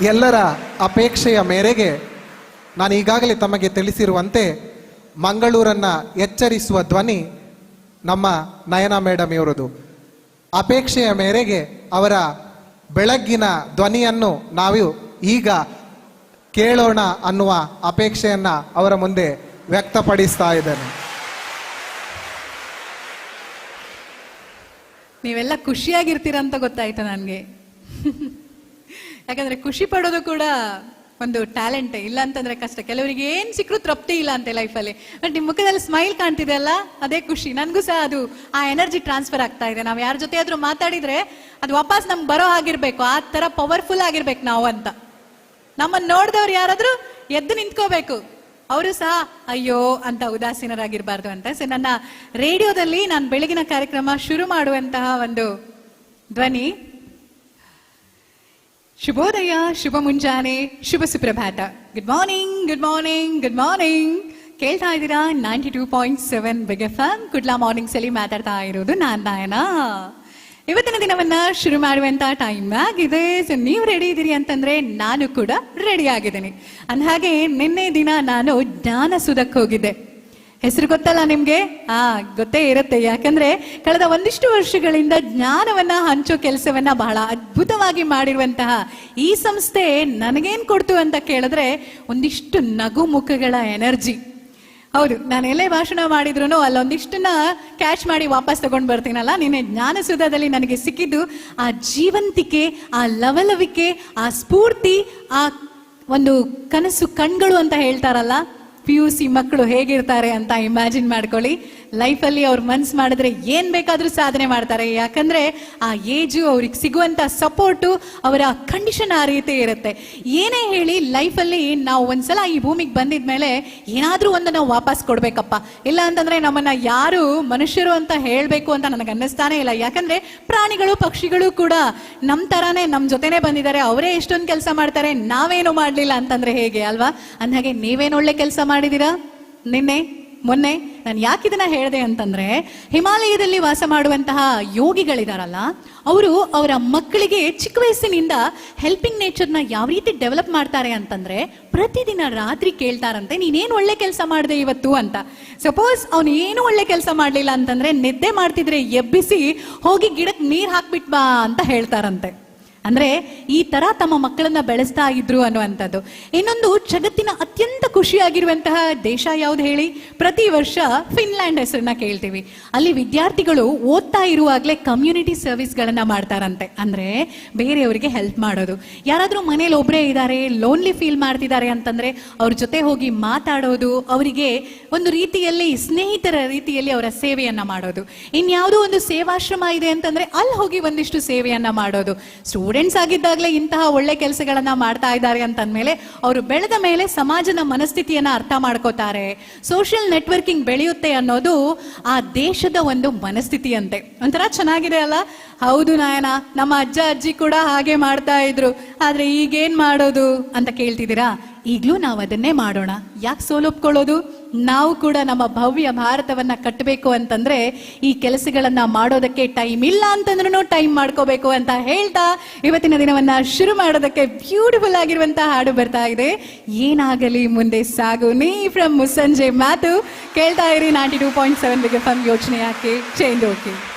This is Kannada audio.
ಎಲ್ಲರ ಅಪೇಕ್ಷೆಯ ಮೇರೆಗೆ ನಾನು ಈಗಾಗಲೇ ತಮಗೆ ತಿಳಿಸಿರುವಂತೆ ಮಂಗಳೂರನ್ನು ಎಚ್ಚರಿಸುವ ಧ್ವನಿ ನಮ್ಮ ನಯನ ಮೇಡಮ್ ಇವರದು. ಅಪೇಕ್ಷೆಯ ಮೇರೆಗೆ ಅವರ ಬೆಳಗ್ಗಿನ ಧ್ವನಿಯನ್ನು ನಾವು ಈಗ ಕೇಳೋಣ ಅನ್ನುವ ಅಪೇಕ್ಷೆಯನ್ನು ಅವರ ಮುಂದೆ ವ್ಯಕ್ತಪಡಿಸ್ತಾ ಇದ್ದೇನೆ. ನೀವೆಲ್ಲ ಖುಷಿಯಾಗಿರ್ತೀರ ಅಂತ ಗೊತ್ತಾಯ್ತು ನನಗೆ? ಯಾಕಂದ್ರೆ ಖುಷಿ ಪಡೋದು ಕೂಡ ಒಂದು ಟ್ಯಾಲೆಂಟ್ ಇಲ್ಲ ಅಂತಂದ್ರೆ ಕಷ್ಟ. ಕೆಲವರಿಗೆ ಏನ್ ಸಿಕ್ಕರೂ ತೃಪ್ತಿ ಇಲ್ಲ ಅಂತೆ ಲೈಫಲ್ಲಿ ಬಟ್ ನಿಮ್ಮ ಮುಖದಲ್ಲಿ ಸ್ಮೈಲ್ ಕಾಣ್ತಿದೆ ಅಲ್ಲ, ಅದೇ ಖುಷಿ. ನನಗೂ ಸಹ ಅದು, ಆ ಎನರ್ಜಿ ಟ್ರಾನ್ಸ್ಫರ್ ಆಗ್ತಾ ಇದೆ. ನಾವು ಯಾರ ಜೊತೆ ಆದ್ರೂ ಮಾತಾಡಿದ್ರೆ ಅದು ವಾಪಸ್ ನಮ್ಗೆ ಬರೋ ಆಗಿರ್ಬೇಕು ಆ ತರ ಪವರ್ಫುಲ್ ಆಗಿರ್ಬೇಕು ನಾವು ಅಂತ. ನಮ್ಮನ್ನ ನೋಡಿದವ್ರು ಯಾರಾದ್ರೂ ಎದ್ದು ನಿಂತ್ಕೋಬೇಕು. ಅವರು ಸಹ, ಅಯ್ಯೋ, ಅಂತ ಉದಾಸೀನರಾಗಿರ್ಬಾರ್ದು ಅಂತ. ಸೊ ನನ್ನ ರೇಡಿಯೋದಲ್ಲಿ ನಾನು ಬೆಳಗಿನ ಕಾರ್ಯಕ್ರಮ ಶುರು ಮಾಡುವಂತಹ ಒಂದು ಧ್ವನಿ ಶುಭೋದಯ, ಶುಭ ಮುಂಜಾನೆ, ಶುಭ ಸುಪ್ರಭಾತ. Good morning good morning good morning ಕೇಳ್ತಾ ಇದ್ದೀರಾ? Ninety two point seven big F M Kudla mornings ಅಲ್ಲಿ ಮಾತಾಡ್ತಾ ಇರೋದು ನಾನ್ ನಾಯನ. ಇವತ್ತಿನ ದಿನವನ್ನ ಶುರು ಮಾಡುವಂತ ಟೈಮ್ ಆಗಿದೆ. ಸೊ ನೀವು ರೆಡಿ ಇದ್ದೀರಿ ಅಂತಂದ್ರೆ ನಾನು ಕೂಡ ರೆಡಿ ಆಗಿದ್ದೀನಿ. ಅಂದಹಾಗೆ ನಿನ್ನೆ ದಿನ ನಾನು ಜ್ಞಾನ ಸುಧಕ್ಕೆ ಹೋಗಿದ್ದೆ. ಹೆಸರು ಗೊತ್ತಲ್ಲ ನಿಮ್ಗೆ? ಆ, ಗೊತ್ತೇ ಇರುತ್ತೆ. ಯಾಕಂದ್ರೆ ಕಳೆದ ಒಂದಿಷ್ಟು ವರ್ಷಗಳಿಂದ ಜ್ಞಾನವನ್ನ ಹಂಚೋ ಕೆಲಸವನ್ನ ಬಹಳ ಅದ್ಭುತವಾಗಿ ಮಾಡಿರುವಂತಹ ಈ ಸಂಸ್ಥೆ ನನಗೇನ್ ಕೊಡ್ತು ಅಂತ ಕೇಳಿದ್ರೆ ಒಂದಿಷ್ಟು ನಗು ಮುಖಗಳ ಎನರ್ಜಿ. ಹೌದು, ನಾನು ಎಲ್ಲೇ ಭಾಷಣ ಮಾಡಿದ್ರು ಅಲ್ಲೊಂದಿಷ್ಟನ್ನ ಕ್ಯಾಚ್ ಮಾಡಿ ವಾಪಸ್ ತಗೊಂಡ್ ಬರ್ತೀನಲ್ಲ? ನಿನ್ನೆ ಜ್ಞಾನಸುಧದಲ್ಲಿ ನನಗೆ ಸಿಕ್ಕಿದ್ದು ಆ ಜೀವಂತಿಕೆ, ಆ ಲವಲವಿಕೆ, ಆ ಸ್ಫೂರ್ತಿ, ಆ ಒಂದು ಕನಸು ಕಣ್ಗಳು ಅಂತ ಹೇಳ್ತಾರಲ್ಲ? ಪಿ ಯು ಸಿ ಮಕ್ಕಳು ಹೇಗಿರ್ತಾರೆ ಅಂತ ಇಮ್ಯಾಜಿನ್ ಮಾಡ್ಕೊಳ್ಳಿ. ಲೈಫಲ್ಲಿ ಅವ್ರ ಮನ್ಸು ಮಾಡಿದ್ರೆ ಏನ್ ಬೇಕಾದ್ರೂ ಸಾಧನೆ ಮಾಡ್ತಾರೆ. ಯಾಕಂದ್ರೆ ಆ ಏಜು ಅವ್ರಿಗೆ ಸಿಗುವಂತ ಸಪೋರ್ಟು ಅವರ ಕಂಡೀಷನ್ ಆ ರೀತಿ ಇರುತ್ತೆ. ಏನೇ ಹೇಳಿ ಲೈಫಲ್ಲಿ ನಾವು ಒಂದ್ಸಲ ಈ ಭೂಮಿಗೆ ಬಂದಿದ ಮೇಲೆ ಏನಾದ್ರೂ ಒಂದು ನಾವು ವಾಪಸ್ ಕೊಡ್ಬೇಕಪ್ಪ. ಇಲ್ಲ ಅಂತಂದ್ರೆ ನಮ್ಮನ್ನ ಯಾರು ಮನುಷ್ಯರು ಅಂತ ಹೇಳ್ಬೇಕು ಅಂತ ನನಗೆ ಅನ್ನಿಸ್ತಾನೆ ಇಲ್ಲ. ಯಾಕಂದ್ರೆ ಪ್ರಾಣಿಗಳು, ಪಕ್ಷಿಗಳು ಕೂಡ ನಮ್ ತರಾನೇ ನಮ್ ಜೊತೆನೆ ಬಂದಿದ್ದಾರೆ. ಅವರೇ ಎಷ್ಟೊಂದು ಕೆಲಸ ಮಾಡ್ತಾರೆ. ನಾವೇನು ಮಾಡ್ಲಿಲ್ಲ ಅಂತಂದ್ರೆ ಹೇಗೆ, ಅಲ್ವಾ? ಅಂದಾಗೆ ನೀವೇನು ಒಳ್ಳೆ ಕೆಲಸ ಮಾಡಿದೀರಾ? ನಿನ್ನೆ, ಮೊನ್ನೆ? ನಾನು ಯಾಕೆ ಇದನ್ನ ಹೇಳಿದೆ ಅಂತಂದ್ರೆ, ಹಿಮಾಲಯದಲ್ಲಿ ವಾಸ ಮಾಡುವಂತಹ ಯೋಗಿಗಳಿದಾರಲ್ಲ, ಅವರು ಅವರ ಮಕ್ಕಳಿಗೆ ಚಿಕ್ಕ ವಯಸ್ಸಿನಿಂದ ಹೆಲ್ಪಿಂಗ್ ನೇಚರ್ನ ಯಾವ ರೀತಿ ಡೆವಲಪ್ ಮಾಡ್ತಾರೆ ಅಂತಂದ್ರೆ, ಪ್ರತಿದಿನ ರಾತ್ರಿ ಕೇಳ್ತಾರಂತೆ, ನೀನೇನು ಒಳ್ಳೆ ಕೆಲಸ ಮಾಡಿದೆ ಇವತ್ತು ಅಂತ. ಸಪೋಸ್ ಅವನು ಏನು ಒಳ್ಳೆ ಕೆಲಸ ಮಾಡಲಿಲ್ಲ ಅಂತಂದ್ರೆ, ನಿದ್ದೆ ಮಾಡ್ತಿದ್ರೆ ಎಬ್ಬಿಸಿ ಹೋಗಿ ಗಿಡಕ್ಕೆ ನೀರು ಹಾಕ್ಬಿಟ್ ಬಾ ಅಂತ ಹೇಳ್ತಾರಂತೆ. ಅಂದ್ರೆ ಈ ತರ ತಮ್ಮ ಮಕ್ಕಳನ್ನ ಬೆಳೆಸ್ತಾ ಇದ್ರು ಅನ್ನುವಂಥದ್ದು. ಇನ್ನೊಂದು ಜಗತ್ತಿನ ಅತ್ಯಂತ ಖುಷಿಯಾಗಿರುವಂತಹ ದೇಶ ಯಾವ್ದು ಹೇಳಿ? ಪ್ರತಿ ವರ್ಷ ಫಿನ್ಲ್ಯಾಂಡ್ ಹೆಸರನ್ನ ಕೇಳ್ತೀವಿ. ಅಲ್ಲಿ ವಿದ್ಯಾರ್ಥಿಗಳು ಓದ್ತಾ ಇರುವಾಗಲೇ ಕಮ್ಯುನಿಟಿ ಸರ್ವಿಸ್ಗಳನ್ನ ಮಾಡ್ತಾರಂತೆ. ಅಂದ್ರೆ ಬೇರೆಯವರಿಗೆ ಹೆಲ್ಪ್ ಮಾಡೋದು. ಯಾರಾದ್ರೂ ಮನೇಲಿ ಒಬ್ಬರೇ ಇದ್ದಾರೆ ಲೋನ್ಲಿ ಫೀಲ್ ಮಾಡ್ತಿದ್ದಾರೆ ಅಂತಂದ್ರೆ ಅವ್ರ ಜೊತೆ ಹೋಗಿ ಮಾತಾಡೋದು, ಅವರಿಗೆ ಒಂದು ರೀತಿಯಲ್ಲಿ, ಸ್ನೇಹಿತರ ರೀತಿಯಲ್ಲಿ ಅವರ ಸೇವೆಯನ್ನ ಮಾಡೋದು. ಇನ್ಯಾವುದೋ ಒಂದು ಸೇವಾಶ್ರಮ ಇದೆ ಅಂತಂದ್ರೆ ಅಲ್ಲಿ ಹೋಗಿ ಒಂದಿಷ್ಟು ಸೇವೆಯನ್ನ ಮಾಡೋದು. ಸ್ಟೂಡೆಂಟ್ಸ್ ಆಗಿದ್ದಾಗಲೇ ಇಂತಹ ಒಳ್ಳೆ ಕೆಲಸಗಳನ್ನ ಮಾಡ್ತಾ ಇದ್ದಾರೆ ಅಂತಂದ್ಮೇಲೆ ಅವರು ಬೆಳೆದ ಮೇಲೆ ಸಮಾಜದ ಮನಸ್ಥಿತಿಯನ್ನ ಅರ್ಥ ಮಾಡ್ಕೋತಾರೆ. ಸೋಷಿಯಲ್ ನೆಟ್ವರ್ಕಿಂಗ್ ಬೆಳೆಯುತ್ತೆ ಅನ್ನೋದು ಆ ದೇಶದ ಒಂದು ಮನಸ್ಥಿತಿಯಂತೆ. ಒಂಥರ ಚೆನ್ನಾಗಿದೆ ಅಲ್ಲ? ಹೌದು ನಾಯನ, ನಮ್ಮ ಅಜ್ಜ ಅಜ್ಜಿ ಕೂಡ ಹಾಗೆ ಮಾಡ್ತಾ ಇದ್ರು. ಆದ್ರೆ ಈಗೇನ್ ಮಾಡೋದು? ಅಂತ ಕೇಳ್ತಿದ್ದೀರಾ? ಈಗ್ಲೂ ನಾವು ಅದನ್ನೇ ಮಾಡೋಣ. ಯಾಕೆ ಸೋಲೊಪ್ಕೊಳ್ಳೋದು ನಾವು ಕೂಡ ನಮ್ಮ ಭವ್ಯ ಭಾರತವನ್ನು ಕಟ್ಟಬೇಕು ಅಂತಂದ್ರೆ ಈ ಕೆಲಸಗಳನ್ನು ಮಾಡೋದಕ್ಕೆ ಟೈಮ್ ಇಲ್ಲ ಅಂತಂದ್ರೂ ಟೈಮ್ ಮಾಡ್ಕೋಬೇಕು ಅಂತ ಹೇಳ್ತಾ ಇವತ್ತಿನ ದಿನವನ್ನು ಶುರು ಮಾಡೋದಕ್ಕೆ ಬ್ಯೂಟಿಫುಲ್ ಆಗಿರುವಂಥ ಹಾಡು ಬರ್ತಾ ಇದೆ. ಏನಾಗಲಿ ಮುಂದೆ ಸಾಗು. ನೀ ಫ್ರಮ್ ಮುಸ್ಸಂಜೆ ಮಾತು. ಕೇಳ್ತಾ ಇರಿ ನಾಟಿ ಟೂ ಪಾಯಿಂಟ್ ಸೆವೆನ್ ಬಿಗೆ ಫಮ್ ಯೋಚನೆ ಯಾಕೆ ಚೇಂಜ್ ಓಕೆ